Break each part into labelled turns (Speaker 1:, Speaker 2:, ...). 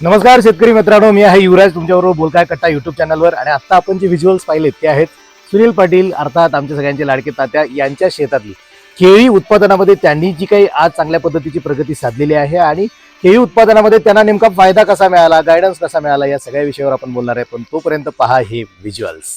Speaker 1: नमस्कार शेतकरी मित्रांनो मी आहे युवराज. तुमच्याबरोबर बोलकाय कट्टा युट्यूब चॅनलवर आणि आता आपण जे व्हिज्युअल्स पाहिलेत ते आहेत सुनील पाटील अर्थात आमच्या सगळ्यांचे लाडके तात्या यांच्या शेतातली. केळी उत्पादनामध्ये त्यांनी जी काही आज चांगल्या पद्धतीची प्रगती साधलेली आहे आणि केळी उत्पादनामध्ये त्यांना नेमका फायदा कसा मिळाला गायडन्स कसा मिळाला या सगळ्या विषयावर आपण बोलणार आहे. पण तोपर्यंत पहा हे व्हिज्युअल्स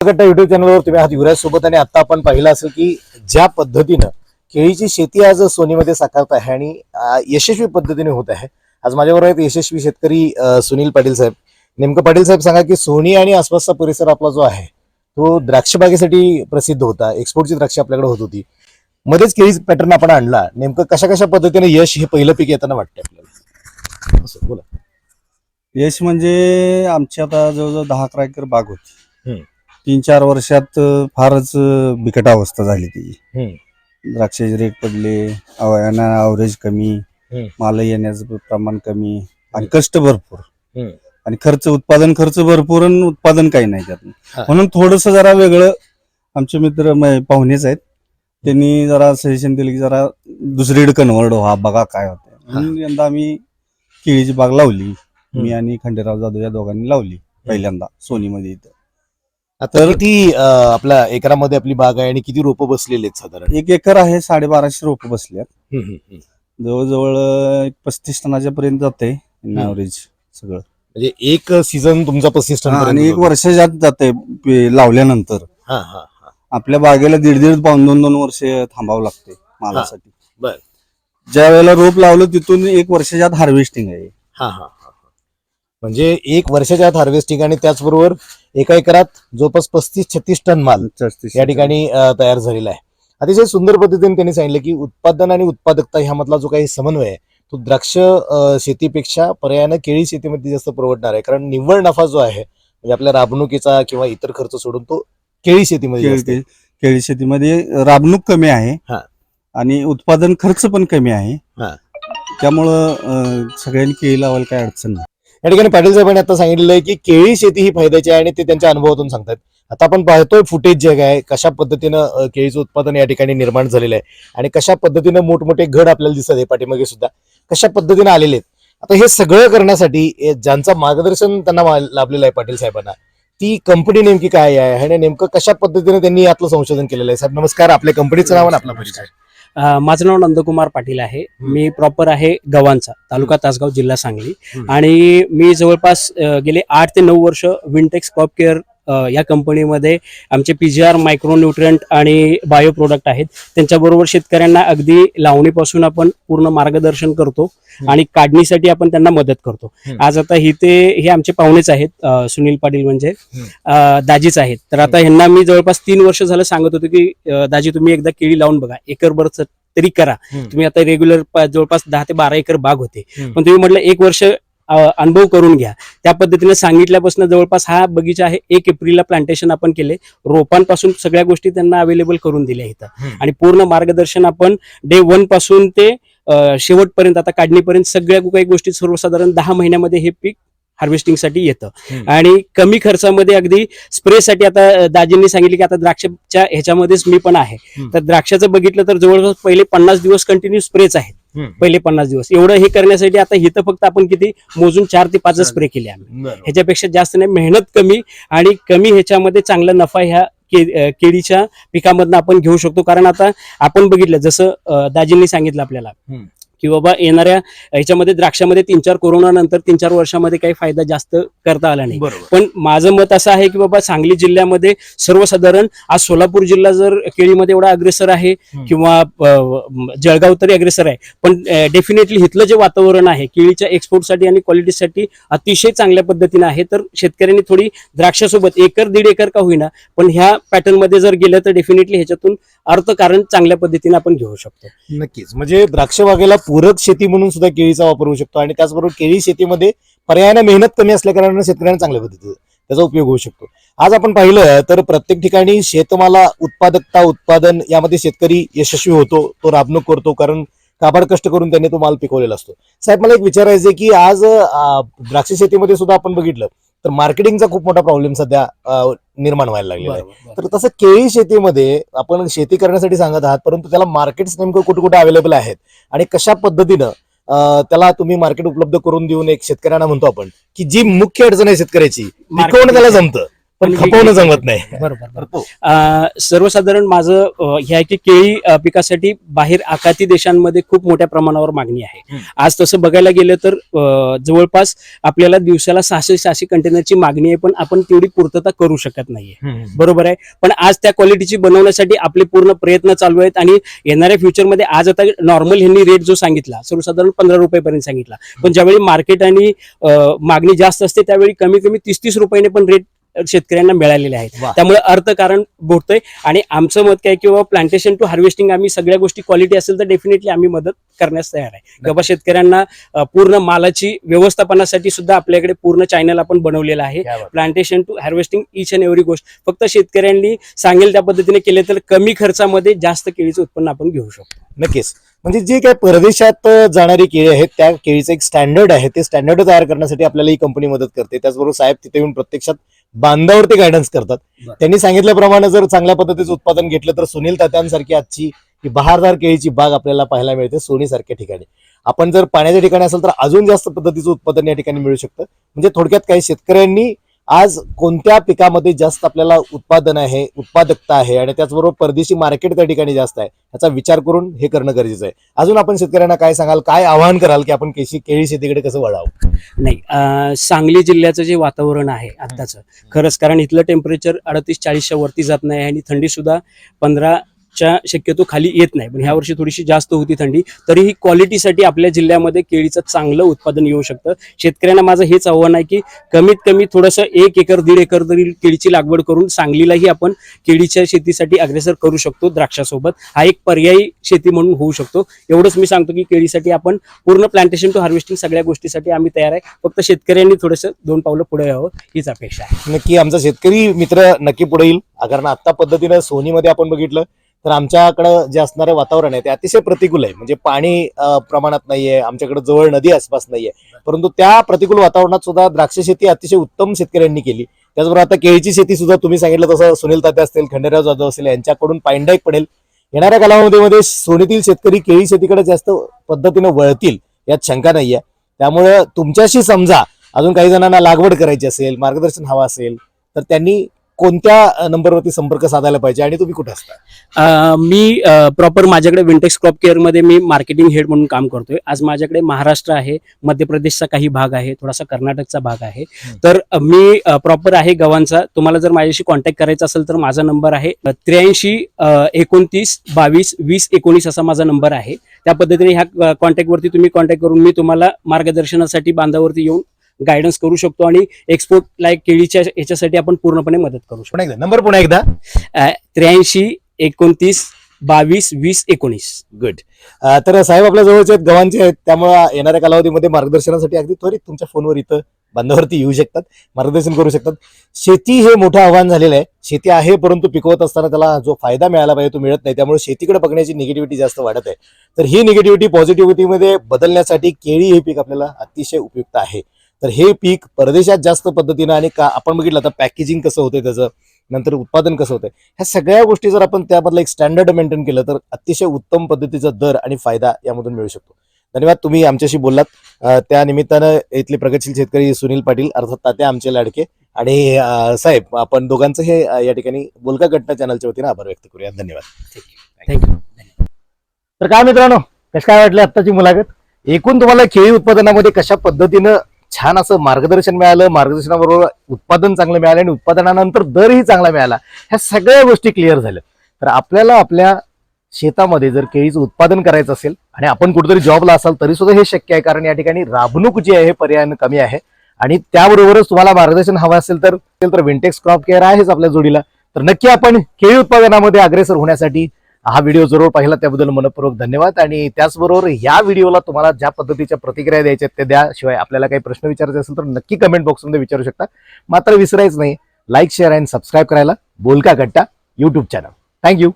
Speaker 1: कट्टा युट्यूब चॅनलवर तुम्ही आहात. युवराज सोबत आणि आता आपण पाहिलं असेल की ज्या पद्धतीनं केळीची शेती आज सोनीमध्ये साकारत आहे आणि यशस्वी पद्धतीने होत आहे. आज माझ्याबरोबर आहेत यशस्वी शेतकरी सुनील पाटील साहेब. नेमकं पाटील साहेब सांगा की सोनी आणि आसपासचा परिसर आपला जो आहे तो द्राक्ष बागेसाठी प्रसिद्ध होता. एक्सपोर्टची द्राक्ष आपल्याकडे होत होती. मध्येच केळी पॅटर्न आपण आणला. नेमकं कशा कशा पद्धतीने यश हे पहिलं पीक येताना वाटतंय आपल्याला? असं बोला.
Speaker 2: यश म्हणजे आमची आता जवळजवळ दहा अकरा एकर बाग होती. तीन चार वर्षात फारच बिकट अवस्था झाली ती
Speaker 1: हम्म.
Speaker 2: द्राक्षाचे रेट पडले अवरेज कमी. माल येण्याचं प्रमाण कमी आणि कष्ट भरपूर. आणि खर्च उत्पादन खर्च भरपूर आणि उत्पादन काही नाही
Speaker 1: हा.
Speaker 2: त्यात म्हणून थोडस जरा वेगळं आमचे मित्र म- पाहुणेच आहेत. त्यांनी जरा सजेशन दिलं की जरा दुसरीकडे कन्वर्ट व्हा बघा काय होतं म्हणून यंदा आम्ही केळीची बाग लावली. मी आणि खंडेराव जाधव या दोघांनी लावली पहिल्यांदा सोनीमध्ये इथं.
Speaker 1: आता
Speaker 2: तर-
Speaker 1: किती अं, आपल्या एकरामध्ये आपली बाग आहे आणि किती रोपं बसलेली आहेत साधारण?
Speaker 2: एक एकर आहे साडेबाराशे रोप बसल्यात
Speaker 1: हम्म, हम्म, हम्म.
Speaker 2: जवळजवळ अं, एक पस्तीस टनाच्या पर्यंत जाते ऍव्हरेज सगळं.
Speaker 1: म्हणजे एक सीझन तुमचा पस्तीस टन
Speaker 2: हा, आणि
Speaker 1: पर्यंत
Speaker 2: एक वर्षाच्यात जाते पे- लावल्यानंतर.
Speaker 1: हा हा हा.
Speaker 2: आपल्या बागेला दीड दीड पाऊन दोन दोन वर्ष थांबावं लागते मालासाठी.
Speaker 1: बर.
Speaker 2: ज्या वेळेला रोप लावलं तिथून एक वर्षाच्यात हार्वेस्टिंग आहे.
Speaker 1: हा हा. म्हणजे एक वर्षाच्या आत हार्वेस्टिंग आणि त्याचबरोबर एका एकरात जवळपास पस्तीस छत्तीस टन माल या ठिकाणी तयार झालेला आहे अतिशय सुंदर पद्धतीने त्यांनी सांगितलं की उत्पादन आणि उत्पादकता ह्यामधला जो काही समन्वय आहे तो द्राक्ष शेतीपेक्षा पर्यायानं केळी शेतीमध्ये जास्त परवडणार आहे कारण निव्वळ नफा जो आहे म्हणजे आपल्या राबणुकीचा किंवा इतर खर्च सोडून तो केळी शेतीमध्ये.
Speaker 2: केळी शेतीमध्ये राबणूक कमी आहे
Speaker 1: हा.
Speaker 2: आणि उत्पादन खर्च पण कमी आहे
Speaker 1: हा.
Speaker 2: त्यामुळं सगळ्यांनी केळी लावायला काय अडचण नाही
Speaker 1: या ठिकाणी पाटील साहेबांनी आता सांगितलेलं आहे की केळी शेती ही फायद्याची आहे आणि ते त्यांच्या अनुभवातून सांगतात आता आपण पाहतोय फुटेज जे काय कशा पद्धतीनं केळीचं उत्पादन या ठिकाणी निर्माण झालेलं आहे आणि कशा पद्धतीनं मोठमोठे घड आपल्याला दिसत आहे पाठीमागे सुद्धा. कशा पद्धतीनं आलेले आहेत. आता हे सगळं करण्यासाठी ज्यांचं मार्गदर्शन त्यांना लाभलेलं आहे पाटील साहेबांना ती कंपनी नेमकी काय आहे आणि नेमकं कशा पद्धतीने त्यांनी यातलं संशोधन केलेलं आहे? साहेब नमस्कार. आपल्या कंपनीचं नाव आणि आपला परिचय.
Speaker 3: माझं नाव नंदकुमार पाटील आहे. मी प्रॉपर आहे गव्हाणचा तालुका तासगाव जिल्हा सांगली. आणि मी जवळपास गेले आठ ते नऊ वर्ष विंटेक्स क्रॉप केअर या कंपनीमध्ये आमचे पी जी आर मायक्रोन्युट्रियंट आणि बायो प्रोडक्ट आहेत त्यांच्याबरोबर शेतकऱ्यांना अगदी लावणीपासून आपण पूर्ण मार्गदर्शन करतो. आणि काढणीसाठी आपण त्यांना मदत करतो. आज आता ही ते हे आमचे पाहुणेच आहेत सुनील पाटील म्हणजे दाजीच आहेत तर आता ह्यांना मी जवळपास तीन वर्ष झालं सांगत होतो की दाजी तुम्ही एकदा केळी लावून बघा एकरभर तरी करा. तुम्ही आता रेग्युलर जवळपास दहा ते बारा एकर बाग होते. पण तुम्ही म्हटलं एक वर्ष अनुभव करून घ्या त्या पद्धतीने सांगितल्यापासून जवळपास हा बगीचा आहे एक एप्रिलला प्लांटेशन आपण केले रोपांपासून सगळ्या गोष्टी त्यांना अवेलेबल करून दिल्या इथं. आणि पूर्ण मार्गदर्शन आपण डे वनपासून ते शेवटपर्यंत आता काढणीपर्यंत सगळ्या काही गोष्टी सर्वसाधारण दहा महिन्यामध्ये हे पीक हार्वेस्टिंगसाठी येतं
Speaker 1: हम्म.
Speaker 3: आणि कमी खर्चामध्ये अगदी स्प्रेसाठी आता दाजींनी सांगितले की आता द्राक्षच्या ह्याच्यामध्येच मी पण आहे. तर द्राक्षाचं बघितलं तर जवळपास पहिले पन्नास दिवस कंटिन्यू स्प्रेच आहेत. पहिले पन्नास दिवस एवढं हे करण्यासाठी आता इथं फक्त आपण किती मोजून चार ते पाच. स्प्रे केले आम्ही. ह्याच्यापेक्षा जास्त नाही मेहनत कमी आणि कमी ह्याच्यामध्ये चांगला नफा ह्या के- केळीच्या पिकामधनं आपण घेऊ शकतो कारण आता आपण बघितलं जसं दाजींनी सांगितलं आपल्याला. की बाबा येणाऱ्या ह्याच्यामध्ये द्राक्षामध्ये तीन चार कोरोना नंतर तीन चार वर्षामध्ये काही फायदा जास्त करता आला नाही. पण माझं मत असं आहे की बाबा सांगली जिल्ह्यामध्ये सर्वसाधारण आज सोलापूर जिल्हा जर केळीमध्ये एवढा अग्रेसर आहे. किंवा जळगाव तरी अग्रेसर आहे. पण डेफिनेटली इथलं जे वातावरण आहे केळीच्या एक्सपोर्टसाठी आणि क्वालिटीसाठी अतिशय चांगल्या पद्धतीने आहे. तर शेतकऱ्यांनी थोडी द्राक्षासोबत एकर दीड एकर का होईना पण ह्या पॅटर्नमध्ये जर गेलं तर डेफिनेटली ह्याच्यातून अर्थकारण चांगल्या पद्धतीने आपण घेऊ शकतो.
Speaker 1: नक्कीच. म्हणजे द्राक्ष बागेला पूरक शेती म्हणून सुद्धा केळीचा वापर होऊ शकतो आणि त्याचबरोबर केळी शेतीमध्ये पर्यायाने मेहनत कमी असल्याकारणाने शेतकऱ्यांना चांगल्या पद्धतीचं त्याचा उपयोग होऊ शकतो. आज आपण पाहिलं तर प्रत्येक ठिकाणी शेतमाला उत्पादकता उत्पादन यामध्ये शेतकरी यशस्वी होतो तो राबणूक करतो कारण काबाड कष्ट करून त्यांनी तो माल पिकवलेला असतो. साहेब मला एक विचारायचं आहे की आज द्राक्ष शेतीमध्ये सुद्धा आपण बघितलं तर मार्केटिंगचा खूप मोठा प्रॉब्लेम सध्या निर्माण व्हायला लागलेला आहे. तर तसं केळी शेतीमध्ये आपण शेती करण्यासाठी सांगत आहात परंतु त्याला मार्केट्स नेमकं कुठे कुठे अवेलेबल आहेत आणि कशा पद्धतीनं त्याला तुम्ही मार्केट उपलब्ध करून देऊन एक शेतकऱ्यांना म्हणतो आपण की जी मुख्य अडचण आहे शेतकऱ्याची पिकवणं त्याला जमतं? पण खपवणं जमत नाही.
Speaker 3: बरोबर बरोबर.
Speaker 1: तर तो
Speaker 3: अ, सर्वसाधारण माझं अ, हे आहे की केळी अ, पिकासाठी बाहेर आखाती देशांमध्ये खूप मोठ्या प्रमाणावर मागणी आहे.
Speaker 1: हम्म.
Speaker 3: आज तसं बघायला गेलं तर अ, जवळपास आपल्याला दिवसाला सहाशे सहाशे कंटेनरची मागणी आहे पण आपण तेवढी पूर्तता करू शकत नाहीये. बरोबर आहे? पण आज त्या क्वालिटीची बनवण्यासाठी आपले पूर्ण प्रयत्न चालू आहेत आणि येणाऱ्या फ्युचरमध्ये आज आता नॉर्मल ह्यांनी रेट जो सांगितला सर्वसाधारण पंधरा रुपयेपर्यंत सांगितला. पण ज्यावेळी मार्केट आणि अ, मागणी जास्त असते त्यावेळी कमी कमी तीस तीस रुपयाने पण रेट शेतकऱ्यांना मिळालेले आहेत. त्यामुळे अर्थकारण बोलतोय आणि आमचं मत काय किंवा प्लांटेशन टू हार्वेस्टिंग आम्ही सगळ्या गोष्टी क्वालिटी असेल तर डेफिनेटली आम्ही मदत करण्यास तयार आहे. किंवा शेतकऱ्यांना पूर्ण मालाची व्यवस्थापनासाठी सुद्धा आपल्याकडे पूर्ण चॅनल आपण बनवलेलं आहे. Plantation to harvesting each and every गोष्ट. फक्त शेतकऱ्यांनी सांगेल त्या पद्धतीने केले तर कमी खर्चामध्ये जास्त केळीचं उत्पन्न आपण घेऊ शकतो.
Speaker 1: नक्कीच. म्हणजे जे काही परदेशात जाणारी केळी आहेत त्या केळीचं एक स्टँडर्ड आहे. ते स्टँडर्ड तयार करण्यासाठी आपल्याला ही कंपनी मदत करते. त्याचबरोबर साहेब तिथे येऊन प्रत्यक्षात बांधावरती गायडन्स करतात. त्यांनी सांगितल्याप्रमाणे जर चांगल्या पद्धतीचं उत्पादन घेतलं तर सुनील तात्यांसारखी आजची ही बहारदार केळीची बाग आपल्याला पाहायला मिळते सोनी सारख्या ठिकाणी. आपण जर पाण्याच्या ठिकाणी असेल तर अजून जास्त पद्धतीचं उत्पादन या ठिकाणी मिळू शकतं. म्हणजे थोडक्यात काही शेतकऱ्यांनी आज कोणत्या पिकामध्ये जास्त आपल्याला उत्पादन आहे उत्पादकता आहे आणि त्याचबरोबर परदेशी मार्केट त्या ठिकाणी जास्त आहे याचा विचार करून हे करणं गरजेचं आहे. अजून आपण शेतकऱ्यांना काय सांगाल काय आवाहन कराल की आपण केशी केळी शेतीकडे कसं वळावं?
Speaker 3: नाही सांगली जिल्ह्याचं जे वातावरण आहे आत्ताचं खरंच कारण इथलं टेम्परेचर अडतीस चाळीसच्या वरती जात नाही आणि थंडी सुद्धा च्या शक्यतो खाली येत नाही. पण ह्या वर्षी थोडीशी जास्त होती थंडी. तरीही क्वालिटीसाठी आपल्या जिल्ह्यामध्ये केळीचं चांगलं उत्पादन येऊ शकतं. शेतकऱ्यांना माझं हेच आव्हान आहे की कमीत कमी थोडंसं एक एकर दीड एकर तरी केळीची लागवड करून सांगलीलाही आपण केळीच्या शेतीसाठी अग्रेसर करू शकतो द्राक्षासोबत. हा एक पर्यायी शेती म्हणून होऊ शकतो. एवढंच मी सांगतो की केळीसाठी आपण पूर्ण प्लांटेशन टू हार्वेस्टिंग सगळ्या गोष्टीसाठी आम्ही तयार आहे. फक्त शेतकऱ्यांनी थोडंसं दोन पावलं पुढे यावं हीच अपेक्षा आहे.
Speaker 1: नक्की आमचा शेतकरी मित्र नक्की पुढे येईल. कारण आत्ता पद्धतीनं सोनीमध्ये आपण बघितलं तर आमच्याकडं जे असणारं वातावरण आहे ते अतिशय प्रतिकूल आहे. म्हणजे पाणी प्रमाणात नाहीये आमच्याकडे जवळ नदी आसपास नाहीये. परंतु त्या प्रतिकूल वातावरणात सुद्धा द्राक्ष शेती अतिशय उत्तम शेतकऱ्यांनी केली. त्याचबरोबर आता केळीची शेती सुद्धा तुम्ही सांगितलं तसं सुनील तात्या असतील खंडेराव जाधव असतील यांच्याकडून पाइंडाईक पडेल. येणाऱ्या कालावधीमध्ये सोनीतील शेतकरी केळी शेतीकडे जास्त पद्धतीनं वळतील यात शंका नाहीये. त्यामुळे तुमच्याशी समजा अजून काही जणांना लागवड करायची असेल मार्गदर्शन हवं असेल तर त्यांनी कोणत्या नंबरवरती संपर्क साधायला पाहिजे आणि तुम्ही कुठे असता?
Speaker 3: मी प्रॉपर माझ्याकडे विंटेक्स क्रॉप केअरमध्ये मी मार्केटिंग हेड म्हणून काम करतोय. आज माझ्याकडे महाराष्ट्र आहे मध्य प्रदेशचा काही भाग आहे थोडासा कर्नाटकचा भाग आहे. तर मी प्रॉपर आहे गव्हांचा. तुम्हाला जर माझ्याशी कॉन्टॅक्ट करायचा असेल तर माझा नंबर आहे त्र्याऐंशी एकोणतीस बावीस वीस एकोणीस असा माझा नंबर आहे. त्या पद्धतीने ह्या कॉन्टॅक्टवरती तुम्ही कॉन्टॅक्ट करून मी तुम्हाला मार्गदर्शनासाठी बांधावरती येऊन गायडन्स करू शकतो आणि एक्सपोर्ट लाईक केळीच्या याच्यासाठी आपण पूर्णपणे मदत करू शकतो.
Speaker 1: एकदा नंबर पुन्हा एकदा.
Speaker 3: त्र्याऐंशी एकोणतीस बावीस वीस एकोणीस.
Speaker 1: गुड तर साहेब आपल्या जवळचे आहेत गव्हांचे आहेत त्यामुळे येणाऱ्या कालावधीमध्ये मार्गदर्शनासाठी अगदी त्वरित तुमच्या फोनवर इथं बांधावरती येऊ शकतात मार्गदर्शन करू शकतात. शेती हे मोठं आव्हान झालेलं आहे. शेती आहे परंतु पिकवत असताना त्याला जो फायदा मिळाला पाहिजे तो मिळत नाही. त्यामुळे शेतीकडे बघण्याची निगेटिव्हिटी जास्त वाढत आहे. तर ही निगेटिव्हिटी पॉझिटिव्हिटीमध्ये बदलण्यासाठी केळी हे पीक आपल्याला अतिशय उपयुक्त आहे. तर हे पीक परदेशात जास्त पद्धतीनं आणि का आपण बघितलं तर पॅकेजिंग कसं होतंय त्याचं नंतर उत्पादन कसं होतंय ह्या सगळ्या गोष्टी जर आपण त्यामधलं एक स्टँडर्ड मेंटेन केलं तर अतिशय उत्तम पद्धतीचा दर आणि फायदा यामधून मिळू शकतो. धन्यवाद तुम्ही आमच्याशी बोललात. त्या निमित्तानं इथले प्रगतशील शेतकरी सुनील पाटील अर्थात तात्या आमचे लाडके आणि साहेब आपण दोघांचं हे या ठिकाणी बोलका घटना चॅनलच्या वतीनं आभार व्यक्त करूया धन्यवाद.
Speaker 3: थँक्यू
Speaker 1: तर काय मित्रांनो कसं काय वाटलं आत्ताची मुलाखत? एकूण तुम्हाला केळी उत्पादनामध्ये कशा पद्धतीनं छान असं मार्गदर्शन मिळालं मार्गदर्शनाबरोबर उत्पादन चांगलं मिळालं आणि उत्पादनानंतर दरही चांगला मिळाला. ह्या सगळ्या गोष्टी क्लिअर झाल्या तर आपल्याला आपल्या शेतामध्ये जर केळीचं उत्पादन करायचं असेल आणि आपण कुठेतरी जॉबला असाल तरी सुद्धा हे शक्य आहे. कारण या ठिकाणी राबणूक जी आहे हे पर्यायानं कमी आहे. आणि त्याबरोबरच तुम्हाला मार्गदर्शन हवं असेल तर तर विंटेक्स क्रॉप केअर आहेच आपल्या जोडीला. तर नक्की आपण केळी उत्पादनामध्ये अग्रेसर होण्यासाठी हा व्हिडिओ जरूर पाहिला त्याबद्दल मनपूर्वक धन्यवाद. आणि त्याचबरोबर या व्हिडिओला तुम्हाला ज्या पद्धतीच्या प्रतिक्रिया द्यायच्या त्या द्या शिवाय आपल्याला काही प्रश्न विचारायचे असेल तर नक्की कमेंट बॉक्समध्ये विचारू शकता. मात्र विसरायचं नाही लाईक शेअर अँड सबस्क्राईब करायला Bolka Gatta YouTube channel thank you